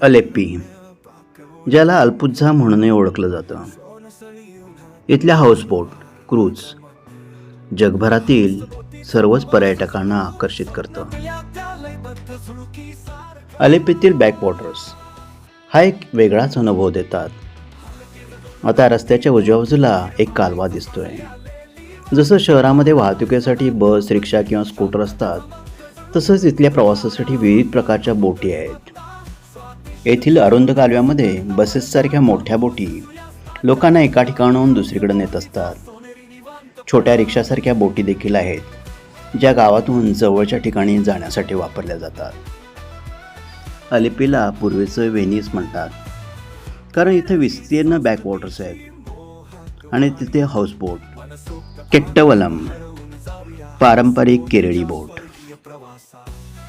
अलेप्पी ज्याला अल्पुझा म्हणूनही ओळखलं जातं. इथल्या हाऊसबोट क्रूज जगभरातील सर्वच पर्यटकांना आकर्षित करतं. अलेपीतील बॅकवॉटर्स हा एक वेगळाच अनुभव देतात. आता रस्त्याच्या उजव्या बाजूला एक कालवा दिसतोय. जसं शहरामध्ये वाहतुकीसाठी बस रिक्षा किंवा स्कूटर असतात तसंच इथल्या प्रवासासाठी विविध प्रकारच्या बोटी आहेत. येथील अरुंद कालव्यामध्ये बसेससारख्या मोठ्या बोटी लोकांना एका ठिकाणाहून दुसरीकडे नेत असतात. छोट्या रिक्षासारख्या बोटी देखील आहेत ज्या गावातून जवळच्या ठिकाणी जाण्यासाठी वापरल्या जातात. अलिपीला पूर्वीचं व्हेनिस म्हणतात कारण इथे विस्तीर्ण बॅकवॉटर्स आहेत आणि तिथे हाऊसबोट केट्टवलम पारंपरिक केरळी बोट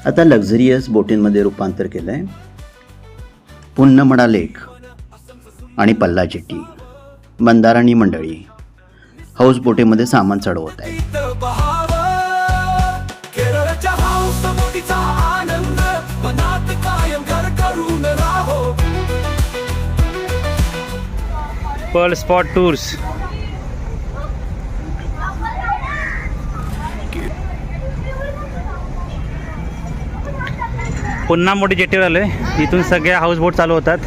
आता लक्झरियस बोटींमध्ये रूपांतर केलं आहे पुन्नमडा लेक आणि पल्ला जेटी मंदाराणी मंडळी हाऊस बोटीमध्ये सामान चढवत आहे. पर्ल स्पॉट टूर्स पुन्हा मोठी जेटीवर आलोय. इथून सगळ्या हाऊस बोट चालू होतात.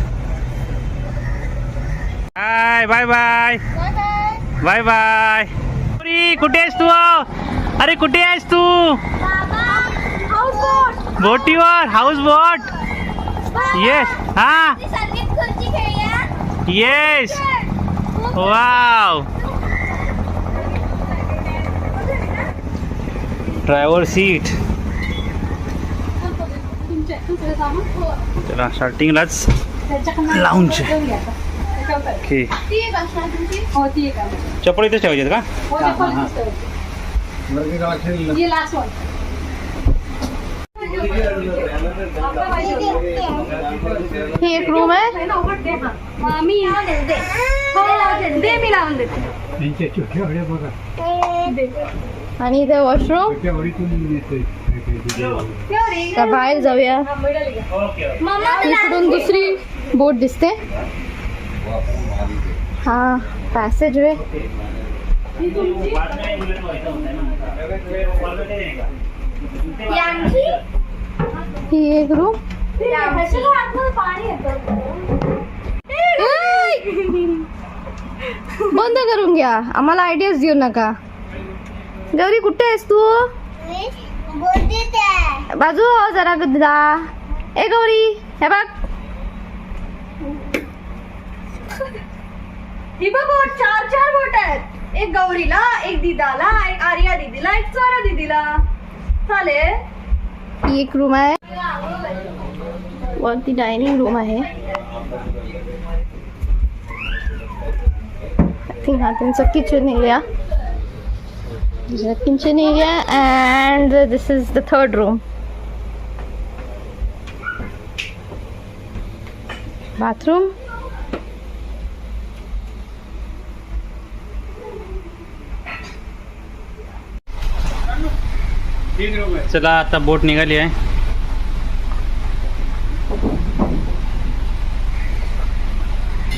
Bye bye bye bye bye कुठे आहेस तू? अरे कुठे आहेस तू? बोटीवर हाऊस बोट येस हा. येस वाव ड्रायव्हर सीट चला स्टार्टिंगलाच लाऊंज ओके चप्पल इथेच ठेवायचे का? ही एक रूम आहे. मी दे मी लावून देते आणि इथे वॉशरूम तर बाहेर जाऊया. इकडून दुसरी बोट दिसते. हा पॅसेज वे ही एक रूम बंद करून घ्या. आम्हाला आयडियाज देऊ नका. गौरी कुठे आहेस तू? बाजू हो जरा गद्दा ए गौरी हे बघ. ही बघ चार चार बोट आहेत. एक गौरीला एक दिदाला एक आर्या दिदीला एक स्वरा दिदीला. चालेल? एक रूम आहे. वरती डायनिंग रूम आहे. आय थिंक हा त्यांचा kitchen area This is the kitchen area and this is the third room. Bathroom. चला आता बोट निघाली आहे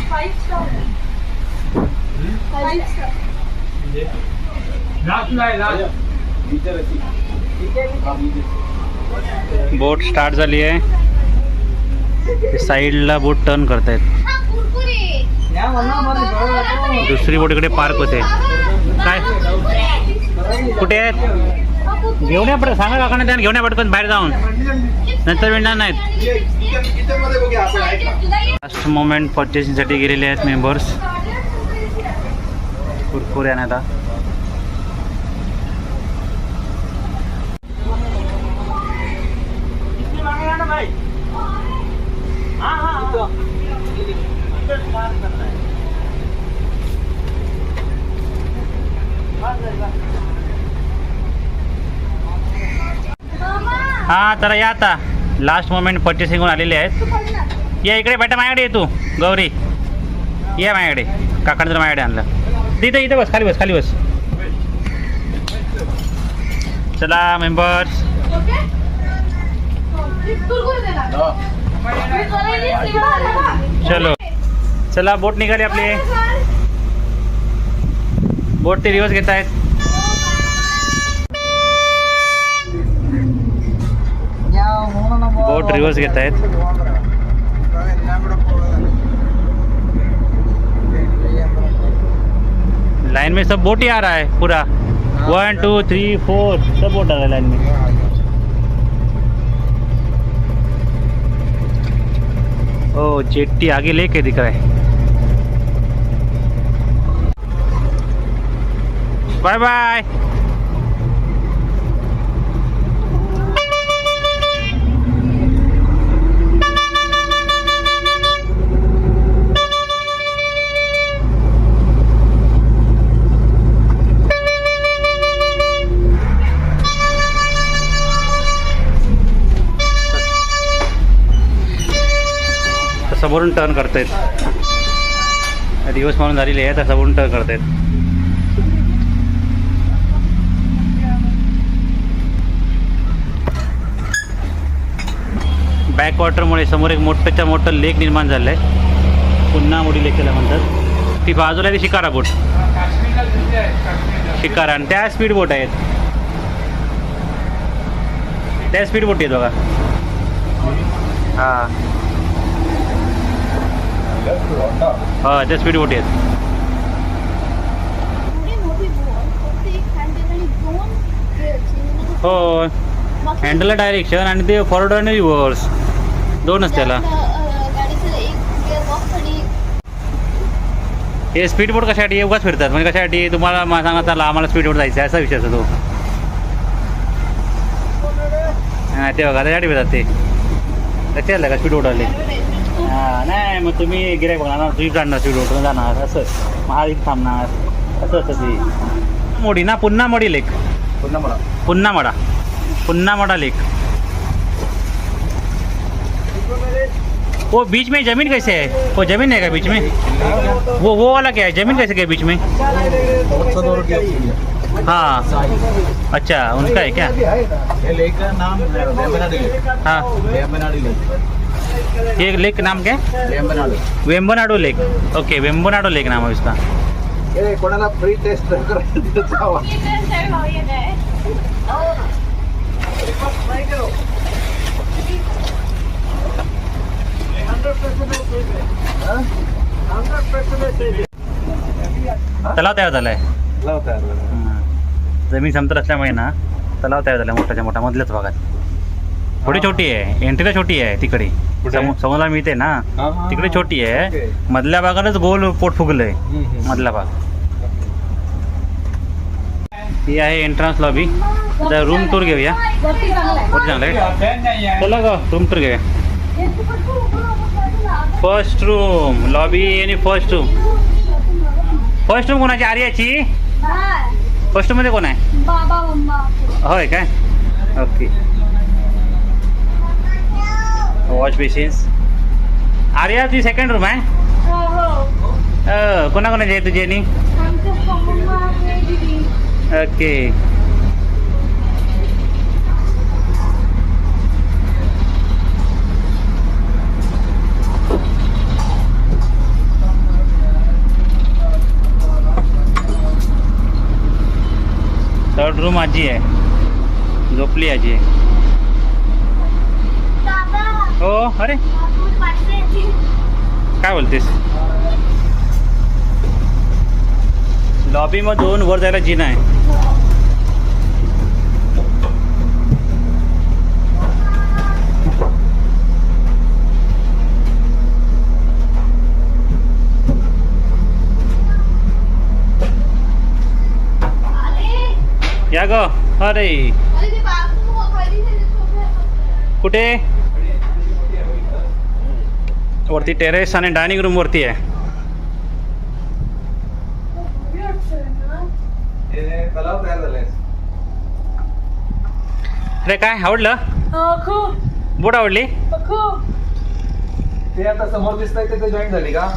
five star five star boat start झाली आहे. साईडला बोट टर्न करतायत. दुसरी बोट इकडे पार्क होते. काय? कुठे आहेत? घेऊन या पडत सांगा काकाने त्यानं घेऊन या पटकन बाहेर जाऊन. नंतर मिळणार नाहीत. लास्ट मोमेंट परचेसिंगसाठी गेलेले आहेत मेंबर्स कुरकुरे आणायला हा तर या आता. लास्ट मोमेंट परचेसिंगहून आलेले आहेत. या इकडे बेटा माझ्याकडे ये तू. गौरी. ये माझ्याकडे. काकाने तर माझ्याकडे आणलं. तिथं इथं बस खाली बस खाली बस. चला मेंबर्स चलो। चला बोट निघाली आपली बोट ते दिवस घेत आहेत बोट रिवर्स घेत आहेत लाइन में सब बोट ही आ रहा है, पूरा। वन टू थ्री फोर सब बोट आ रहा है लाइन में। ओ जेट्टी आगे लेके दिख रहा है। बाय बाय समोरून टर्न करतायत. दिवस म्हणून झालेले आहेत तर समोरून टर्न करतायत. बॅकवॉटरमुळे समोर एक मोठंच्या मोठं लेक निर्माण झालं आहे पुन्हा मोठी लेक त्याला म्हणतात. ती बाजूला आहे ती शिकारा बोट. शिकारा आणि त्या स्पीड बोट आहेत. त्या स्पीड बोट आहेत बघा. हां. हा त्या स्पीड बोटी आहेत. हो बाकी हँडल डायरेक्शन आणि ते फॉरवर्ड आणि रिव्हर्स दोनच त्याला. हे स्पीड बोट कशासाठी? उगाच फिरतात. म्हणजे कशासाठी? तुम्हाला मा- सांगा चला आम्हाला स्पीड बोट जायचं आहे असा विषय असतो तो. हां ते बघा त्यासाठी फिरतात ते. लक्षात आलं का स्पीड बोट आले हाँ नाही मग तुम्ही गिरायक बघणार तुम्ही जाणार बोट जाणार असं. थांबणार असं असं ते मोडी ना पुन्हा मोडी लेक पुन्हा मडा. पुन्हा मडा. लेक वो बीच में ज़मीन कैसे है? वो ज़मीन है क्या बीच में? वो वो वाला क्या है? ज़मीन कैसे क्या बीच में? हाँ। अच्छा उनका है क्या? लेक का नाम हाँ ये लेक नाम क्या? वेम्बनाडु वेम्बनाडो लेक. ओके वेम्बनाडो लेक नाम है इसका. कोणाला फ्री टेस्ट तलाव तयार झालाय. हां. जमीन समतल असल्यामुळे ना तलाव तयार झाला मोठ्याच्या मोठा मधल्याच भागात. थोडी छोटी आहे एंट्रीला छोटी आहे तिकडे। समोरला मिळते ना? हा, हा, तिकडे छोटी आहे. मधल्या भागातच गोल पोट फुगलंय. मधला भाग ही आहे एंट्रन्स लॉबी आता रूम टूर घेऊया चांगला आहे. चला ग रूम टूर घेऊया हे तू तू? फ़र्स्ट रूम लॉबी आणि फ़र्स्ट रूम फ़र्स्ट रूम कोणाची आर्याची. फ़र्स्ट मध्ये कोण आहे बाबा होय काय? ओके। वॉश बेसिन्स आर्या तुझी सेकंड रूम आहे हो हो कोणाकोणाची आहे तुझी आणि ओके थर्ड रूम आजी आहे झोपली आजी आहे हो अरे. काय बोलतेस? लॉबीमधून वर जायला जिना आहे या ग. अरे. कुठे? वरती टेरेस आणि डायनिंग रूम वरती आहे. हे तलाव तयार झालाय अरे काय आवडलं? हो, खूप. बोट आवडली? खूप. ते आता समोर दिसतंय ते जॉईन झाली का?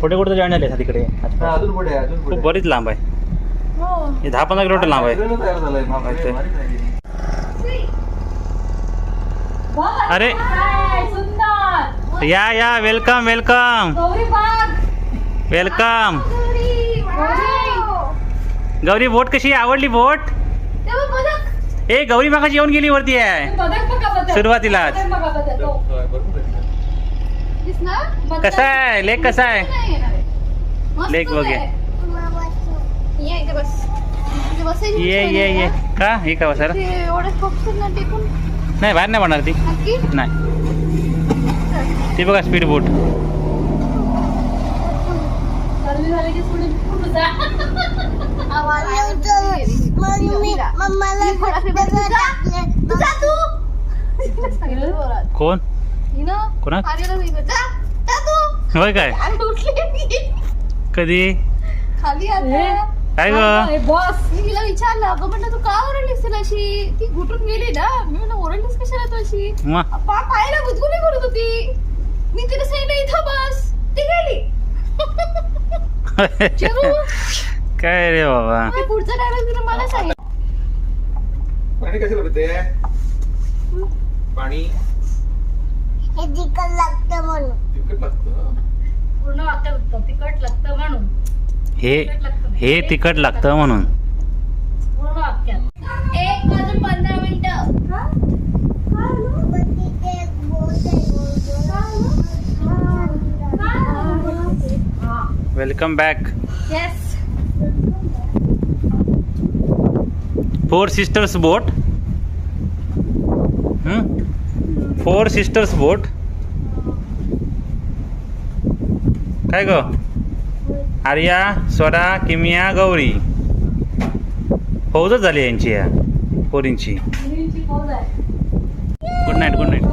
कुठे कुठे जॉईन झाले तिकडे? अजून पुढे आहे, अजून खूप बरीच लांब आहे. हो. हे दहा पंधरा किलोमीटर लांब आहे. अरे या या वेलकम वेलकम गौरी बाग welcome Gauri wow. Gauri boat कशी आहे? आवडली बोट ते बघ बदक ए गौरी मागाशी येऊन गेली वरती आहे बदक बघा बदक सुरुवातीलाच. बदक बघा बदक हो. बरोबर आहे. दिसणार? बदक कसा आहे लेक कसा आहे नाही येणार आहे. मस्तच लेक बघ हे. आहे. ये इथे बस इथे बसायची ये इच्छा ये नाही ये ना. का हे का सर ते एवढे बघतो ना टेकून नाही बाहेर नाही पडणार ती नक्की नाही ती बघा स्पीड बोट ही. कोण? कोणा. होय काय. कधी? खाली आता. काय ग? बॉस मी तिला विचारलं अगं म्हणलं तू का ओरडलीस तिला अशी? ती घुटून गेली ना मी म्हणलं ओरडलीस कशाला तू अशी? मग पा पायला गुदगुली करत होती. मी तिला सांगितलं इथं बस ती गेली. चिरू, काय रे बाबा? मी पुढचा डायलॉग तिला मला सांगितलं. पाणी कशाला पिते पाणी? हे तिखट लागतं म्हणून. तिखट लागतं? पूर्ण वाक्यात उत्तर तिखट लागतं म्हणून. हे हे तिखट लागतं म्हणून. Welcome back yes four sisters boat four sisters boat काय ग आर्या स्वरा किमिया गौरी. फौजच झाली यांची या पोरींची. गुड नाईट गुड नाईट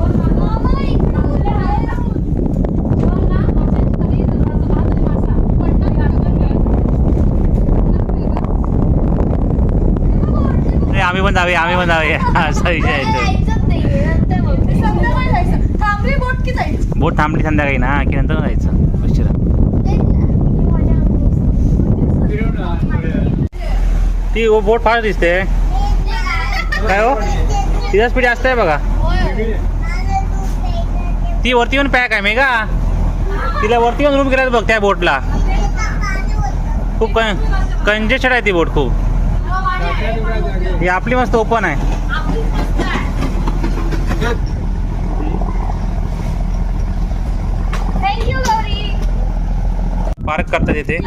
आम्ही पण जाऊया आम्ही पण जाऊया. असा विषय बोट थांबली संध्याकाळी ना की नंतर जायचं? ती बोट फार दिसते. काय हो? तिचा स्पीड जास्त आहे बघा. ती वरती येऊन पॅक आहे मेगा तिला वरती येऊन रूम केला बघ त्या बोटला. खूप कंजेस्टेड आहे ती बोट खूप. ही आपली मस्त ओपन आहे. पार्क करतात इथे.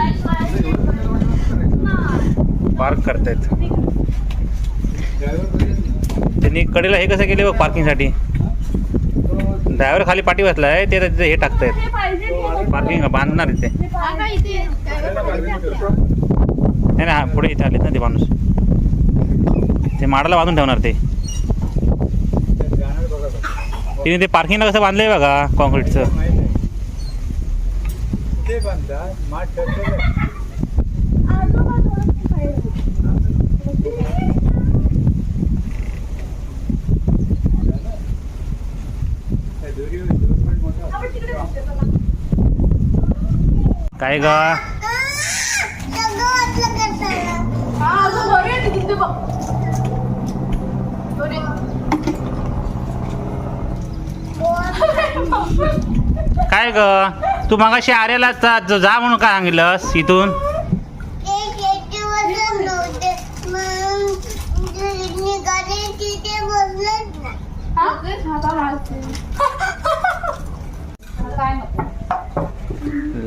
पार्क करतायत. त्यांनी कडेला हे कसं केले बघ पार्किंगसाठी ड्रायव्हर खाली पाठी बसला आहे ते तिथे हे टाकतायत. पार्किंग बांधणार इथे. इथे नाही ना पुढे इथे आलेत ना ते माणूस. ते माडाला बांधून ठेवणार ते. तिने ते पार्किंगला कसं बांधलंय बघा कॉन्क्रीटचं काय गा सगळं वाटलं करताना हा अजून बरी आहे ती तिथे काय ग? काय ग? तू मगाशी आर्याला जा जा म्हणून काय सांगितलंस इथून?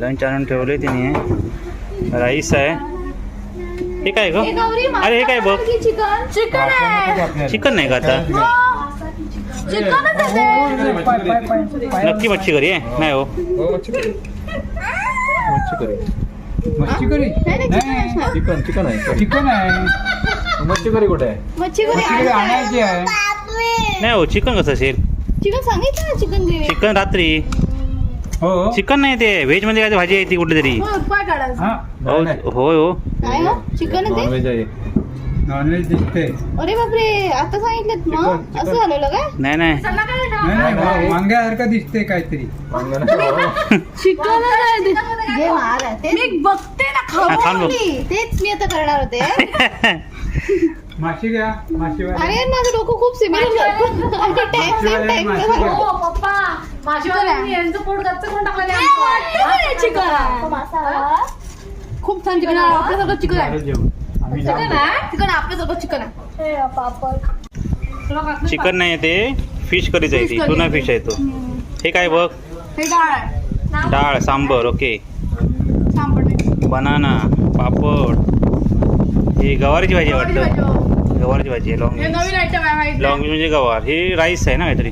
लंच आणून ठेवले तिने. राईस आहे. हे काय ग? हे अरे हे काय बघ. चिकन? चिकन आहे. चिकन नाही का आता. नक्की मच्छी करी आहे नाही हो. हो मच्छी करी. मच्छी करी. मच्छी करी? नाही, चिकन. चिकन आहे. चिकन आहे. मच्छी करी कुठे? आहे मच्छी करी आणायची आहे. बापरे नाही हो चिकन कसं असेल? चिकन सांगितलं चिकन ग्रेव्ही चिकन रात्री. हो. चिकन नाही ते. व्हेजमध्ये काय भाजी आहे ती कुठली तरी? काढायचं. हो होय हो. काय हो? चिकन आहे ते? नॉनव्हेज दिसते अरे बापरे आता सांगितलं मग. असं झालेलं काय? नाही नाही. नाही नाही वा- वांग्यासारखं दिसते काहीतरी. चिकन मी बघते ना हा, खाऊन खाऊ बघ. तेच मी आता करणार होते. माशी घ्या माशी अरे माझं डोकं खूप सिमिलर यांचं पोट गच्च करून टाकलं चिकन खूप छान चिकन आहे. आपल्यासारखं चिकन आहे. आम्ही जाऊ. चिकन आपल्यासारखं चिकन आहे. पापड चिकन नाही ते फिश करीच आहे ती. Fish curry. टुना फिश आहे. तो. हे काय बघ? हे डाळ आहे. डाळ सांबर ओके. सांबार बनाना पापड. ही गवारीची भाजी आहे वाटतं. गवारीची भाजी आहे लॉंग हे नवीन आयटम आहे माहिती लॉंग म्हणजे गवार. ही राईस आहे ना काहीतरी.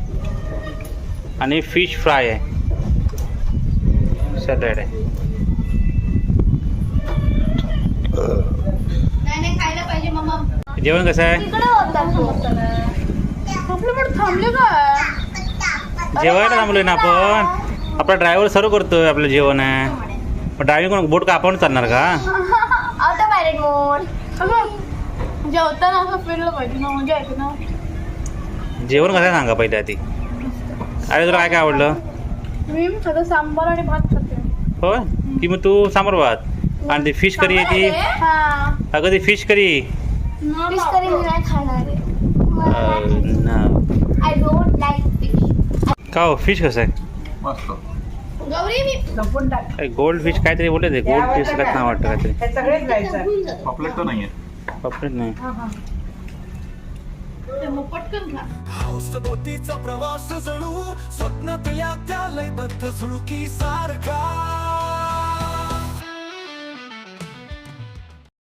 आणि फिश फ्राय आहे. सॅलड आहे. नाही खायला पाहिजे मम्मा जेवण कसं आहे? जेवायला थांबलोय ना आपण. आपला ड्रायव्हर सर्व करतोय आपलं जेवण. आहे पण ड्रायव्हिंग कोण बोट का आपण चालणार का? जेवताना असं फिरलं पाहिजे ना म्हणजे ऐक ना. जेवण कसं आहे सांगा पहिले आधी. अरे तुला काय काय आवडलं? मी सगळं सांबार आणि भात खाते. होय? की मग तू सांबार भात? आणि ती फिश करी आहे ती? हा. अगं ती फिश करी फिश करी मी नाही खाणार आय डोंट लाईक फिश का हो? फिश कसं आहे? मस्त. गोल्ड फिश काहीतरी बोलले ते गोल्ड फिश काय? नाव वाटतं काहीतरी. पॉपलेट तर नाहीये. पापलेट नाही. ते मग पटकन खा. हौस बोटीचा प्रवास जणू स्वप्नातल्या त्या लयबद्ध झुळकी सारखा.